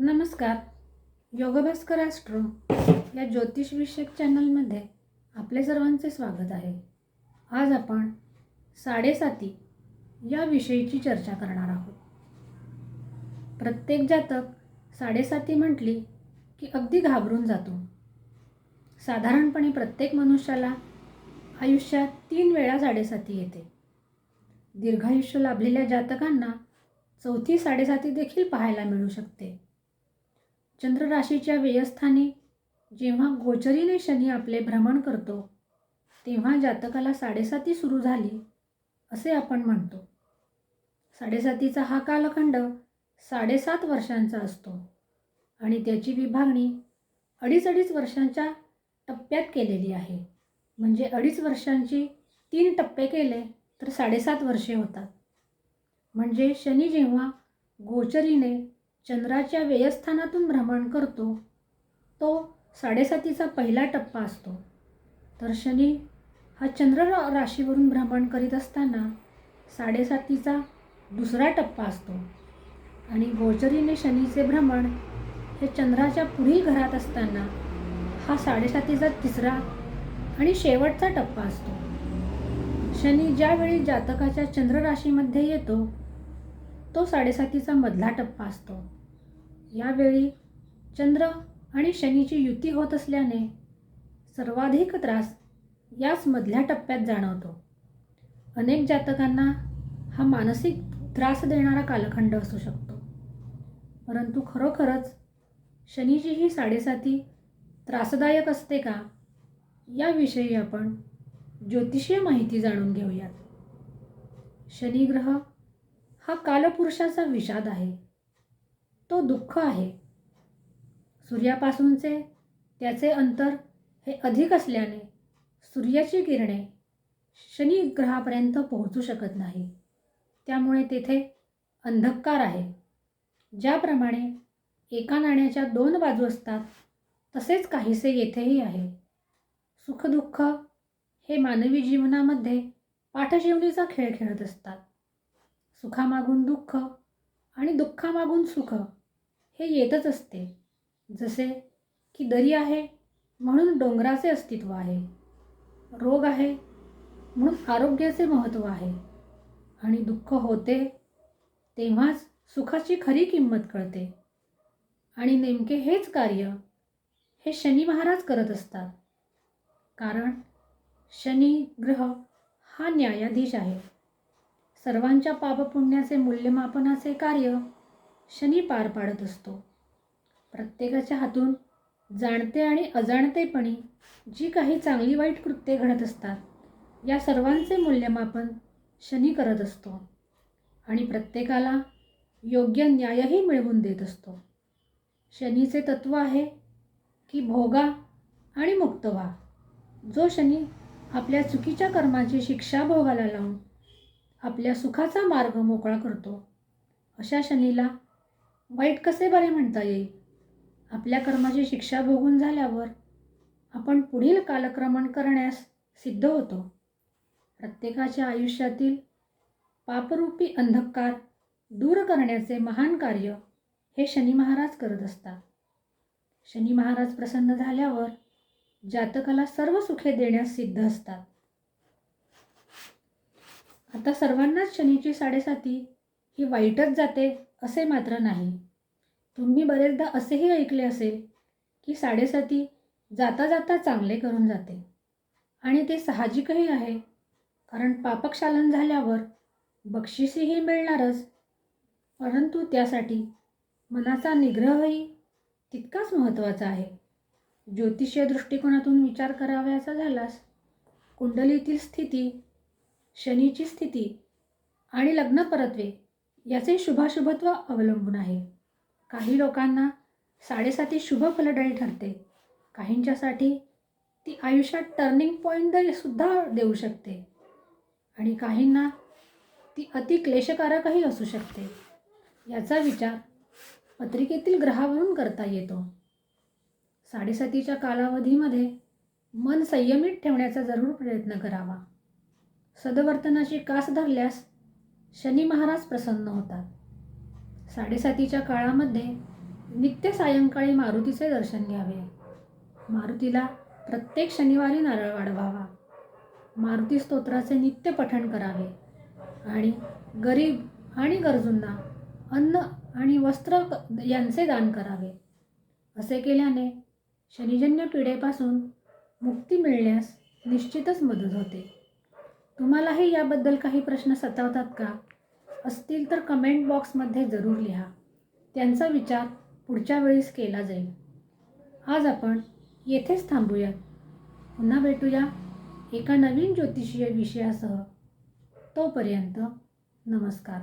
नमस्कार. योगभास्कर ॲस्ट्रो या ज्योतिषविषयक चॅनलमध्ये आपले सर्वांचे स्वागत आहे. आज आपण साडेसाती या विषयीची चर्चा करणार आहोत. प्रत्येक जातक साडेसाती म्हटली की अगदी घाबरून जातो. साधारणपणे प्रत्येक मनुष्याला आयुष्यात तीन वेळा साडेसाती येते. दीर्घायुष्य लाभलेल्या जातकांना चौथी साडेसाती देखील पाहायला मिळू शकते. चंद्रराशीच्या व्ययस्थानी जेव्हा गोचरीने शनी आपले भ्रमण करतो तेव्हा जातकाला साडेसाती सुरू झाली असे आपण म्हणतो. साडेसातीचा हा कालखंड साडेसात वर्षांचा असतो आणि त्याची विभागणी अडीच अडीच वर्षांच्या टप्प्यात केलेली आहे. म्हणजे अडीच वर्षांची तीन टप्पे केले तर साडेसात वर्षे होतात. म्हणजे शनी जेव्हा गोचरीने चंद्राच्या व्ययस्थानातून भ्रमण करतो. तो साडेसातीचा पहिला टप्पा असतो. तर शनी हा चंद्र राशीवरून भ्रमण करीत असताना साडेसातीचा दुसरा टप्पा असतो. आणि गोचरीने शनीचे भ्रमण हे चंद्राच्या पुढील घरात असताना हा साडेसातीचा तिसरा आणि शेवटचा टप्पा असतो. शनी ज्यावेळी जातकाच्या चंद्र राशीमध्ये येतो तो साडेसातीचा मधला टप्पा असतो. यावेळी चंद्र आणि शनीची युती होत असल्याने सर्वाधिक त्रास याच मधल्या टप्प्यात जाणवतो. अनेक जातकांना हा मानसिक त्रास देणारा कालखंड असू शकतो. परंतु खरोखरच शनीची ही साडेसाती त्रासदायक असते का? याविषयी आपण ज्योतिषीय माहिती जाणून घेऊयात. शनिग्रह हा कालपुरुषाचा विषाद आहे. तो दुःख आहे. सूर्यापासूनचे त्याचे अंतर हे अधिक असल्याने सूर्याची किरणे शनी ग्रहापर्यंत पोहोचू शकत नाही. त्यामुळे तेथे अंधकार आहे. ज्याप्रमाणे एका नाण्याच्या दोन बाजू असतात तसेच काहीसे येथेही आहे. सुखदुःख हे मानवी जीवनामध्ये पाठशिवणीचा खेळ खेळत असतात. सुखामागून दुःख आणि दुःखामागून सुख हे येतच असते. जसे की दरी आहे म्हणून डोंगराचे अस्तित्व आहे. रोग आहे म्हणून आरोग्याचे महत्त्व आहे. आणि दुःख होते तेव्हाच सुखाची खरी किंमत कळते. आणि नेमके हेच कार्य हे शनी महाराज करत असतात. कारण शनी ग्रह हा न्यायाधीश आहे. सर्वांच्या पापपुण्याचे मूल्यमापनाचे कार्य शनी पार पाडत असतो. प्रत्येकाच्या हातून जाणते आणि अजाणतेपणी जी काही चांगली वाईट कृत्ये घडत असतात या सर्वांचे मूल्यमापन शनी करत असतो आणि प्रत्येकाला योग्य न्यायही मिळवून देत असतो. शनीचे तत्त्व आहे की भोगा आणि मुक्त व्हा. जो शनी आपल्या चुकीच्या कर्माची शिक्षा भोगाला लावून आपल्या सुखाचा मार्ग मोकळा करतो. अशा शनीला वाईट कसे बरे म्हणता येईल? आपल्या कर्माची शिक्षा भोगून झाल्यावर आपण पुढील कालक्रमण करण्यास सिद्ध होतो. प्रत्येकाच्या आयुष्यातील पापरूपी अंधकार दूर करण्याचे महान कार्य हे शनी महाराज करत असतात. शनी महाराज प्रसन्न झाल्यावर जातकाला सर्व सुखे देण्यास सिद्ध असतात. आता सर्वांनाच शनीची साडेसाती ही वाईटच जाते असे मात्र नाही. तुम्ही बरेचदा असेही ऐकले असेल की साडेसाती जाता जाता चांगले करून जाते. आणि ते साहजिकही आहे कारण पापक्षालन झाल्यावर बक्षिसीही मिळणारच. परंतु त्यासाठी मनाचा निग्रहही तितकाच महत्त्वाचा आहे. ज्योतिषीय दृष्टिकोनातून विचार करावयाचा झाल्यास कुंडलीतील स्थिती शनीची स्थिती आणि लग्न परत्वे याचे शुभाशुभत्व अवलंबून आहे. काही लोकांना साडेसाती शुभ फलदायी ठरते. काहींच्यासाठी ती आयुष्यात टर्निंग पॉईंट सुद्धा देऊ शकते. आणि काहींना ती अति क्लेशकारकही असू शकते. याचा विचार पत्रिकेतील ग्रहावरून करता येतो. साडेसातीच्या कालावधीमध्ये मन संयमित ठेवण्याचा जरूर प्रयत्न करावा. सदवर्तनाची कास धरल्यास शनी महाराज प्रसन्न होतात. साडेसातीच्या काळामध्ये नित्य सायंकाळी मारुतीचे दर्शन घ्यावे. मारुतीला प्रत्येक शनिवारी नारळ वाढवावा. मारुती स्तोत्राचे नित्य पठण करावे. आणि गरीब आणि गरजूंना अन्न आणि वस्त्र यांचे दान करावे. असे केल्याने शनिजन्य पिढेपासून मुक्ती मिळण्यास निश्चितच मदत होते. तुम्हालाही याबद्दल काही प्रश्न सतावतात का? असतील तर कमेंट बॉक्समध्ये जरूर लिहा. त्यांचा विचार पुढच्या वेळेस केला जाईल. आज आपण येथेच थांबूयात. पुन्हा भेटूया एका नवीन ज्योतिषीय विषयासह. तोपर्यंत नमस्कार.